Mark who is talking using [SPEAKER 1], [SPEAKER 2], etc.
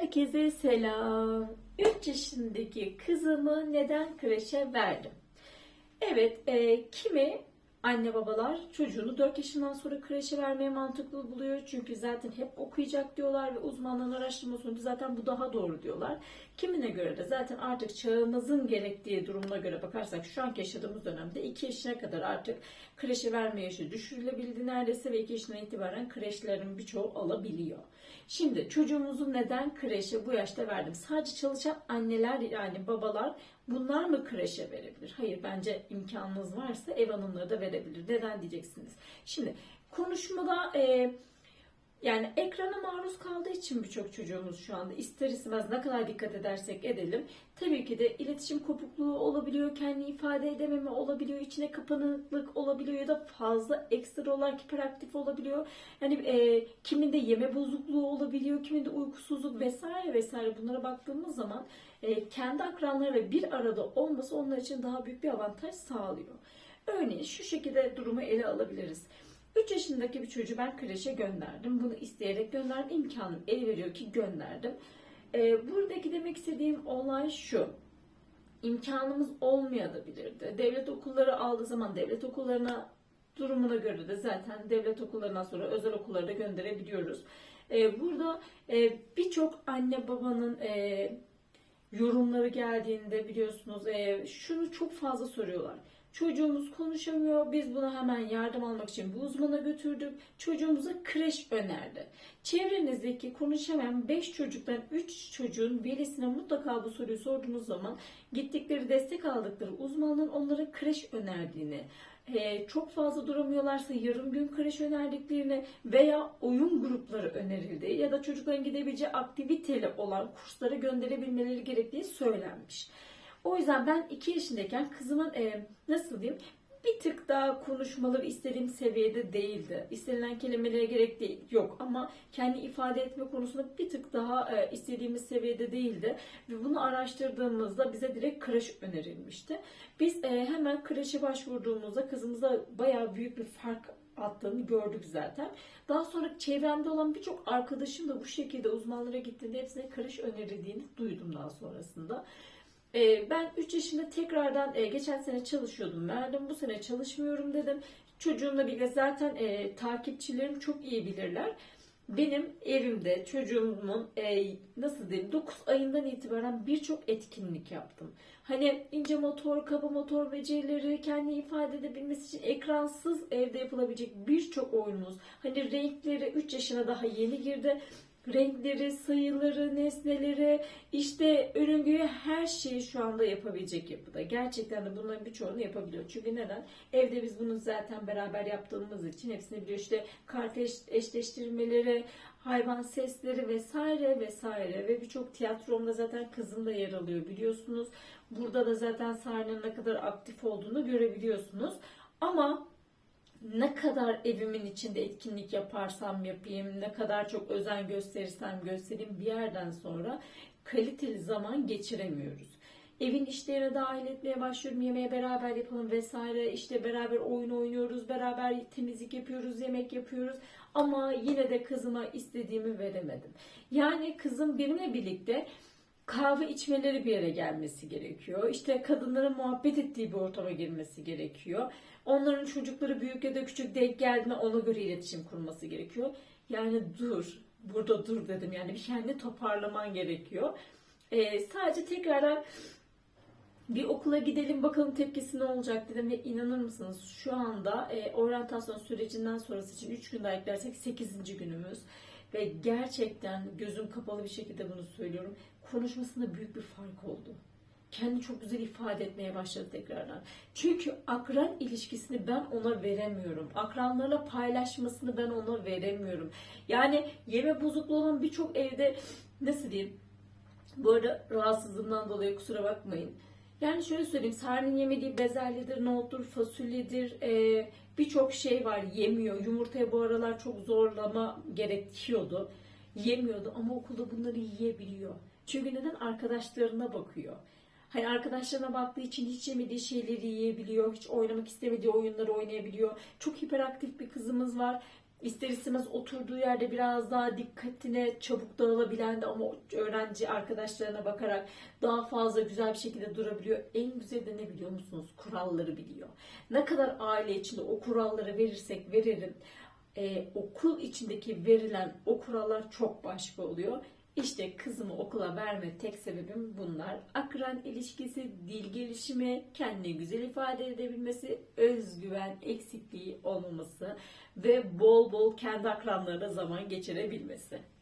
[SPEAKER 1] Herkese selam. 3 yaşındaki kızımı neden kreşe verdim? Evet, e, kimi anne babalar çocuğunu 4 yaşından sonra kreşe vermeye mantıklı buluyor. Çünkü zaten hep okuyacak diyorlar ve uzmanların araştırma sonucu zaten bu daha doğru diyorlar. Kimine göre de zaten artık çağımızın gerektiği durumuna göre bakarsak şu anki yaşadığımız dönemde 2 yaşına kadar artık kreşe verme yaşı düşürülebildi neredeyse ve 2 yaşından itibaren kreşlerin birçoğu alabiliyor. Şimdi çocuğumuzu neden kreşe bu yaşta verdim? Sadece çalışan anneler yani babalar bunlar mı kreşe verebilir? Hayır bence imkanınız varsa ev hanımları da verebilir. Neden diyeceksiniz? Şimdi konuşmada e, yani ekrana maruz kaldığı için birçok çocuğumuz şu anda ister istemez ne kadar dikkat edersek edelim. Tabii ki de iletişim kopukluğu olabiliyor, kendi ifade edememe olabiliyor, içine kapanıklık olabiliyor ya da fazla ekstra olarak hiperaktif olabiliyor. Yani e, kiminde yeme bozukluğu olabiliyor, kiminde uykusuzluk vesaire vesaire bunlara baktığımız zaman e, kendi akranları ve bir arada olması onlar için daha büyük bir avantaj sağlıyor. Örneğin şu şekilde durumu ele alabiliriz. 3 yaşındaki bir çocuğu ben kreşe gönderdim. Bunu isteyerek gönderdim. İmkanım el veriyor ki gönderdim. Ee, buradaki demek istediğim olay şu. İmkanımız olmayabilirdi. Devlet okulları aldığı zaman devlet okullarına durumuna göre de zaten devlet okullarından sonra özel okullara da gönderebiliyoruz. Ee, burada e, birçok anne babanın e, yorumları geldiğinde biliyorsunuz e, şunu çok fazla soruyorlar. Çocuğumuz konuşamıyor. Biz buna hemen yardım almak için bu uzmana götürdük. Çocuğumuza kreş önerdi. Çevrenizdeki konuşamayan 5 çocuktan 3 çocuğun velisine mutlaka bu soruyu sorduğunuz zaman gittikleri destek aldıkları uzmanın onlara kreş önerdiğini, e, çok fazla duramıyorlarsa yarım gün kreş önerdiklerini veya oyun grupları önerildi ya da çocukların gidebileceği aktiviteli olan kurslara gönderebilmeleri gerektiği söylenmiş. O yüzden ben 2 yaşındayken kızımın e, nasıl diyeyim bir tık daha konuşmaları istediğim seviyede değildi. İstenilen kelimelere gerek değil, yok ama kendi ifade etme konusunda bir tık daha e, istediğimiz seviyede değildi. Ve bunu araştırdığımızda bize direkt kreş önerilmişti. Biz e, hemen kreşe başvurduğumuzda kızımıza bayağı büyük bir fark attığını gördük zaten. Daha sonra çevremde olan birçok arkadaşım da bu şekilde uzmanlara gittiğinde hepsine kreş önerildiğini duydum daha sonrasında. Ee, ben 3 yaşında tekrardan e, geçen sene çalışıyordum. Verdim bu sene çalışmıyorum dedim. Çocuğumla birlikte zaten e, takipçilerim çok iyi bilirler. Benim evimde çocuğumun e, nasıl diyeyim 9 ayından itibaren birçok etkinlik yaptım. Hani ince motor, kaba motor becerileri, kendi ifade edebilmesi için ekransız evde yapılabilecek birçok oyunumuz. Hani renkleri 3 yaşına daha yeni girdi renkleri, sayıları, nesneleri, işte örüngüyü her şeyi şu anda yapabilecek yapıda. Gerçekten de bunların birçoğunu yapabiliyor. Çünkü neden? Evde biz bunu zaten beraber yaptığımız için hepsini biliyor. İşte kart eş, eşleştirmeleri, hayvan sesleri vesaire vesaire ve birçok tiyatromda zaten kızım da yer alıyor biliyorsunuz. Burada da zaten Sarı'nın ne kadar aktif olduğunu görebiliyorsunuz. Ama ne kadar evimin içinde etkinlik yaparsam yapayım, ne kadar çok özen gösterirsem göstereyim bir yerden sonra kaliteli zaman geçiremiyoruz. Evin işlerine dahil etmeye başlıyorum, yemeğe beraber yapalım vesaire, işte beraber oyun oynuyoruz, beraber temizlik yapıyoruz, yemek yapıyoruz ama yine de kızıma istediğimi veremedim. Yani kızım benimle birlikte kahve içmeleri bir yere gelmesi gerekiyor. İşte kadınların muhabbet ettiği bir ortama girmesi gerekiyor. Onların çocukları büyük ya da küçük denk geldiğinde ona göre iletişim kurması gerekiyor. Yani dur, burada dur dedim. Yani bir kendini toparlaman gerekiyor. Ee, sadece tekrardan bir okula gidelim bakalım tepkisi ne olacak dedim ve inanır mısınız şu anda e, oryantasyon sürecinden sonrası için 3 gün daha eklersek 8. günümüz ve gerçekten gözüm kapalı bir şekilde bunu söylüyorum. Konuşmasında büyük bir fark oldu kendi çok güzel ifade etmeye başladı tekrardan. Çünkü akran ilişkisini ben ona veremiyorum. Akranlarla paylaşmasını ben ona veremiyorum. Yani yeme bozukluğu olan birçok evde nasıl diyeyim? Bu arada rahatsızlığımdan dolayı kusura bakmayın. Yani şöyle söyleyeyim, Sarı'nın yemediği bezelyedir, nohuttur, fasulyedir, e, birçok şey var yemiyor. Yumurtaya bu aralar çok zorlama gerekiyordu. Yemiyordu ama okulda bunları yiyebiliyor. Çünkü neden? Arkadaşlarına bakıyor. Hani arkadaşlarına baktığı için hiç yemediği şeyleri yiyebiliyor. Hiç oynamak istemediği oyunları oynayabiliyor. Çok hiperaktif bir kızımız var. ister istemez oturduğu yerde biraz daha dikkatine çabuk dağılabilen de ama öğrenci arkadaşlarına bakarak daha fazla güzel bir şekilde durabiliyor. En güzeli de ne biliyor musunuz? Kuralları biliyor. Ne kadar aile içinde o kuralları verirsek verelim e, okul içindeki verilen o kurallar çok başka oluyor. İşte kızımı okula verme tek sebebim bunlar. Akran ilişkisi, dil gelişimi, kendini güzel ifade edebilmesi, özgüven eksikliği olmaması ve bol bol kendi akranlarına zaman geçirebilmesi.